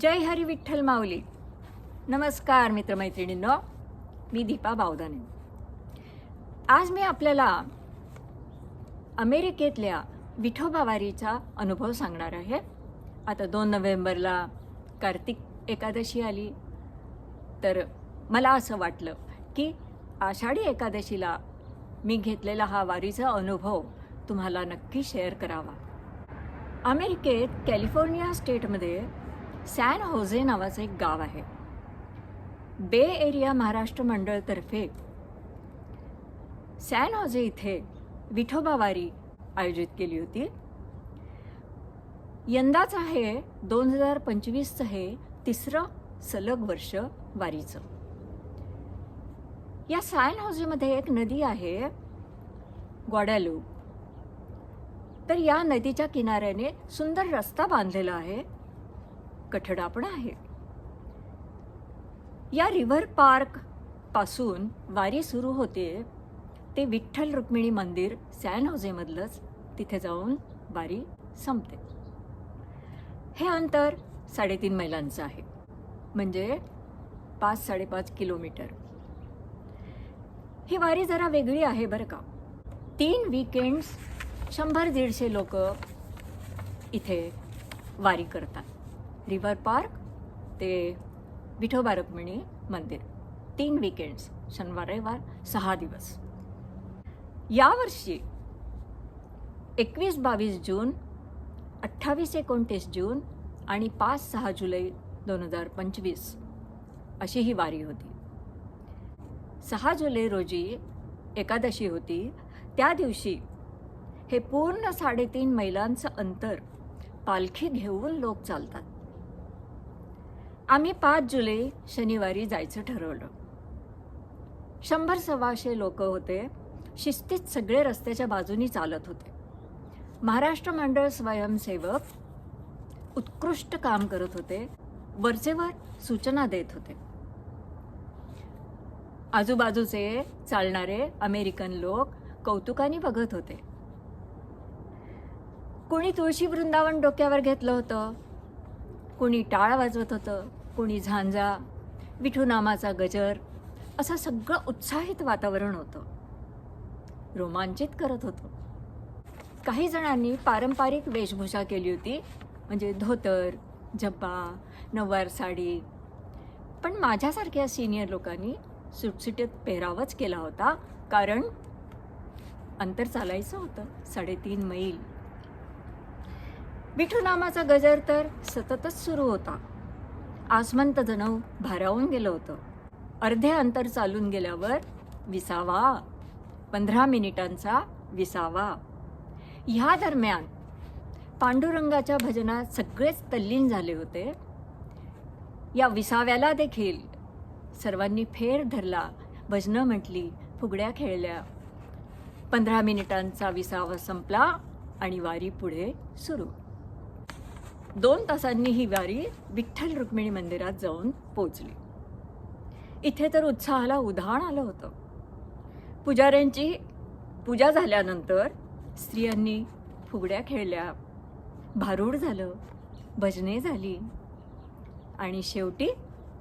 जय हरी विठ्ठल माऊली. नमस्कार मित्रमैत्रिणींनो. मी दीपा बावदाने आज मी आपल्याला अमेरिकेतल्या विठोबा वारीचा अनुभव सांगणार आहे. आता दोन नोव्हेंबरला कार्तिक एकादशी आली. तर मला असं वाटलं की आषाढी एकादशीला मी घेतलेला हा वारीचा अनुभव तुम्हाला नक्की शेअर करावा. अमेरिकेत कॅलिफोर्निया स्टेटमध्ये सॅन होझे नावाचं एक गाव आहे. बे एरिया महाराष्ट्र मंडळतर्फे सॅन होझे इथे विठोबा वारी आयोजित केली होती. यंदाचं आहे दोन हजार पंचवीसचं हे तिसरं सलग वर्ष वारीचं. या सॅन होझेमध्ये एक नदी आहे गॉडॅलू तर या नदीच्या किनाऱ्याने सुंदर रस्ता बांधलेला आहे. कठडा पण आहे. या रिव्हर पार्कपासून वारी सुरू होते ते विठ्ठल रुक्मिणी मंदिर सॅन होजेमधलंच तिथे जाऊन वारी संपते. हे अंतर साडेतीन मैलांचं आहे म्हणजे पाच साडेपाच किलोमीटर. ही वारी जरा वेगळी आहे बरं का. तीन वीकेंड्स शंभर दीडशे लोक इथे वारी करतात. रिव्हर पार्क ते विठोबा रुक्मिणी मंदिर. तीन वीकेंड्स शनिवार रविवार सहा दिवस. यावर्षी एकवीस बावीस जून अठ्ठावीस एकोणतीस जून आणि पाच सहा जुलै दोन हजार पंचवीस अशी ही वारी होती. सहा जुलै रोजी एकादशी होती. त्या दिवशी हे पूर्ण साडेतीन मैलांचं अंतर पालखी घेऊन लोक चालतात. आम्ही पाच जुलै शनिवारी जायचं ठरवलं. शंभर सव्वाशे लोक होते. शिस्तीत सगळे रस्त्याच्या बाजूनी चालत होते. महाराष्ट्र मंडळ स्वयंसेवक उत्कृष्ट काम करत होते. वरचेवर सूचना देत होते. आजूबाजूचे चालणारे अमेरिकन लोक कौतुकाने बघत होते. कोणी तुळशी वृंदावन डोक्यावर घेतलं होतं. कोणी टाळ वाजवत होतं. कोणी झांजा विठू नामाचा गजर असं सगळं उत्साहित वातावरण होतं. रोमांचित करत होतं. काही जणांनी पारंपरिक वेशभूषा केली होती म्हणजे धोतर झब्बा नववार साडी. पण माझ्यासारख्या सिनियर लोकांनी सुटसुटीत पेहरावच केला होता कारण अंतर चालायचं होतं साडेतीन मैल. विठू नामाचा गजर तर सततच सुरू होता. आसमंत जणू भारावून गेलं होतं. अर्धे अंतर चालून गेल्यावर विसावा. पंधरा मिनिटांचा विसावा. ह्या दरम्यान पांडुरंगाच्या भजनात सगळेच तल्लीन झाले होते. या विसाव्याला देखील सर्वांनी फेर धरला. भजनं म्हटली फुगड्या खेळल्या. पंधरा मिनिटांचा विसावा संपला आणि वारी पुढे सुरू. दोन तासांनी ही वारी विठ्ठल रुक्मिणी मंदिरात जाऊन पोचली. इथे तर उत्साहाला उधाण आलं होतं. पुजाऱ्यांची पूजा झाल्यानंतर स्त्रियांनी फुगड्या खेळल्या भारूड झालं भजने झाली आणि शेवटी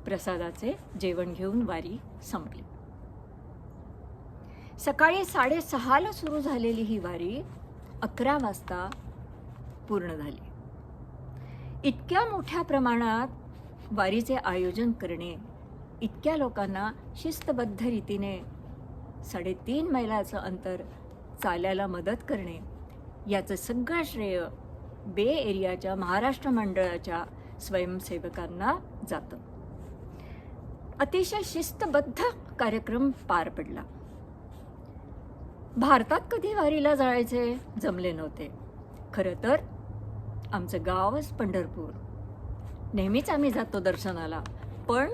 प्रसादाचे जेवण घेऊन वारी संपली. सकाळी साडेसहाला सुरू झालेली ही वारी अकरा वाजता पूर्ण झाली. इतक्या मोठ्या प्रमाणात वारीचे आयोजन करणे इतक्या लोकांना शिस्तबद्ध रीतीने साडेतीन मैलाचं अंतर चालायला मदत करणे याचं सगळं श्रेय बे एरियाच्या महाराष्ट्र मंडळाच्या स्वयंसेवकांना जातं. अतिशय शिस्तबद्ध कार्यक्रम पार पडला. भारतात कधी वारीला जायचे जमले नव्हते. खरं तर आमचं गावच पंढरपूर. नेहमीच आम्ही जातो दर्शनाला पण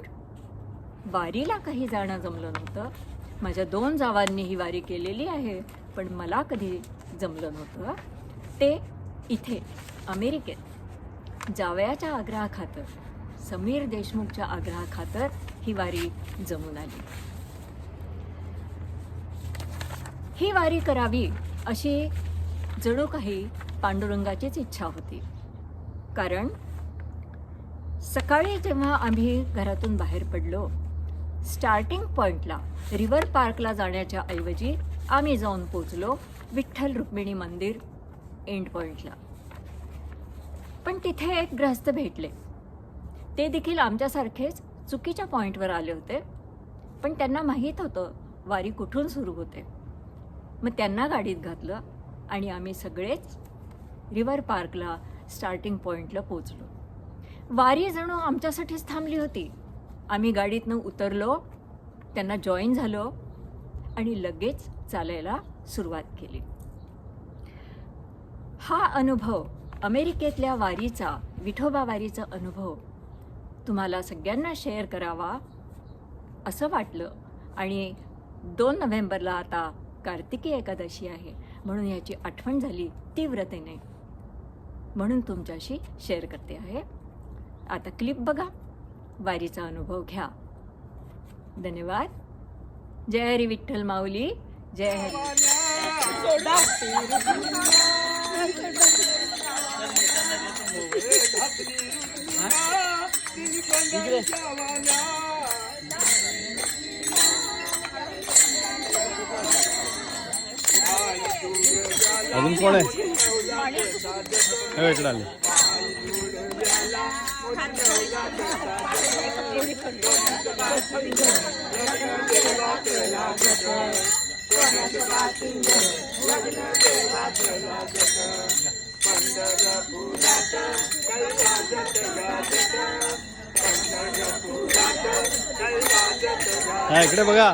वारीला काही जाणं जमलं नव्हतं. माझ्या दोन जावांनी ही वारी केलेली आहे पण मला कधी जमलं नव्हतं. ते इथे अमेरिकेत जावयाच्या आग्रहाखातर समीर देशमुखच्या आग्रहाखातर ही वारी जमून आली. ही वारी करावी अशी जणू काही पांडुरंगाचीच इच्छा होती. कारण सकाळी जेव्हा आम्ही घरातून बाहेर पडलो स्टार्टिंग पॉईंटला रिव्हर पार्कला जाण्याच्या ऐवजी आम्ही जाऊन पोचलो विठ्ठल रुक्मिणी मंदिर एंड पॉईंटला पण तिथे एक ग्रस्त भेटले. ते देखील आमच्यासारखेच चुकीच्या पॉईंटवर आले होते. पण त्यांना माहीत होतं वारी कुठून सुरू होते. मग त्यांना गाडीत घातलं आणि आम्ही सगळेच रिव्हर पार्कला स्टार्टिंग पॉईंटला पोचलो वारी जणू आमच्यासाठीच थांबली होती. आम्ही गाडीतनं उतरलो त्यांना जॉईन झालो आणि लगेच चालायला सुरुवात केली. हा अनुभव अमेरिकेतल्या वारीचा विठोबा वारीचा अनुभव तुम्हाला सगळ्यांना शेअर करावा असं वाटलं. आणि दोन नोव्हेंबरला आता कार्तिकी एकादशी आहे म्हणून याची आठवण झाली तीव्रतेने. म्हणून तुमच्याशी शेअर करते आहे. आता क्लिप बघा. वारीचा अनुभव घ्या. धन्यवाद. जय हरी विठ्ठल माऊली. जय हरी. अजून कोण आहे? हे इकडे आले. हा इकडे बघा.